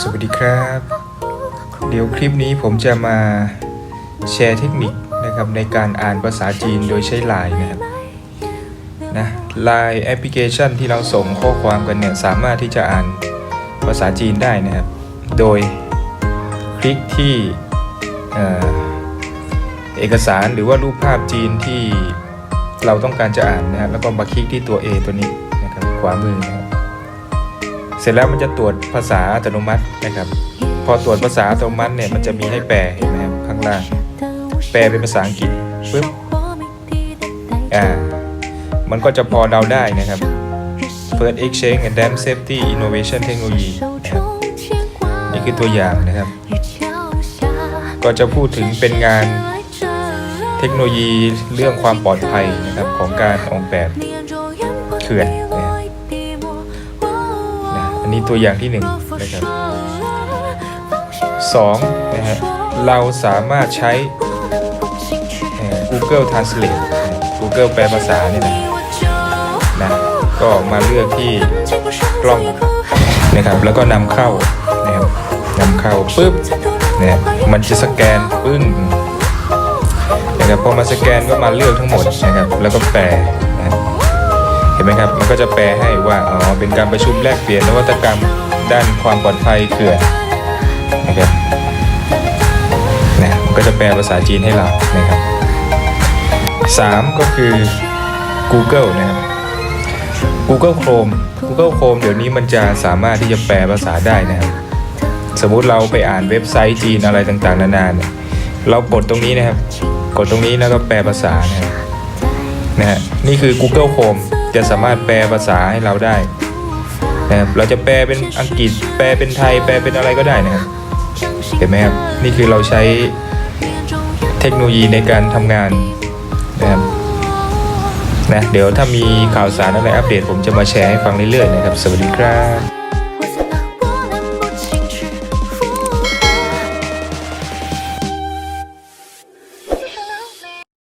สวัสดีครับ เดี๋ยวคลิปนี้ผมจะมาแชร์เทคนิคนะครับในการอ่านภาษาจีนโดยใช้ Line นะครับนะ Line แอปพลิเคชันที่เราส่งข้อความกันเนี่ยสามารถที่จะอ่านภาษาจีนได้นะครับ โดยคลิกที่เอกสารหรือว่ารูปภาพจีนที่เราต้องการจะอ่านนะฮะแล้วก็มาคลิกที่ตัว A ตัวนี้นะครับขวามือนะครับ เสร็จแล้วมันจะตรวจภาษาอัตโนมัตินะครับ พอตรวจภาษาอัตโนมัติเนี่ยมันจะมีให้แปลเห็นไหมครับข้างล่าง แปลเป็นภาษาอังกฤษปึ๊บอ่ามันก็จะพอเดาได้นะครับ First Exchange and Dam Safety Innovation Technology นี่คือตัวอย่างนะครับ ก็จะพูดถึงเป็นงานเทคโนโลยีเรื่องความปลอดภัยนะครับของการออกแบบเขื่อนนะครับันนี้ตัวอย่างที่หนึ่งนะครับสองนะฮะเราสามารถใช้ Google Translate Google แปลภาษานี่นะนะก็มาเลือกที่กล้องนะครับ แล้วก็นำเข้านะครับนำเข้าปุ๊บเนี่ยมันจะสแกนปึ้งนะครับพอมาสแกนก็มาเลือกทั้งหมดนะครับ แล้วก็แปล ห็นไหมครับ มันก็จะแปลให้ว่า อ๋อ เป็นการประชุมแลกเปลี่ยนนวัตกรรมด้านความปลอดภัยเขื่อนนะครับนะมันก็จะแปลภาษาจีนให้เรานะครับสามก็คือ Google นะครับ Google Chrome Google Chrome เดี๋ยวนี้มันจะสามารถที่จะแปลภาษาได้นะครับสมมุติเราไปอ่านเว็บไซต์จีนอะไรต่างๆ นานาเนี่ยเรากดตรงนี้นะครับ กดตรงนี้แล้วก็แปลภาษานะครับนะฮะนี่คือ Google Chrome จะสามารถแปลภาษาให้เราได้นะครับเราจะแปลเป็นอังกฤษ แปลเป็นไทย แปลเป็นอะไรก็ได้นะครับเห็นไหมครับนี่คือเราใช้เทคโนโลยีในการทำงานนะครับนะเดี๋ยวถ้ามีข่าวสารอะไรอัปเดต ผมจะมาแชร์ให้ฟังเรื่อยๆนะครับ สวัสดีครับ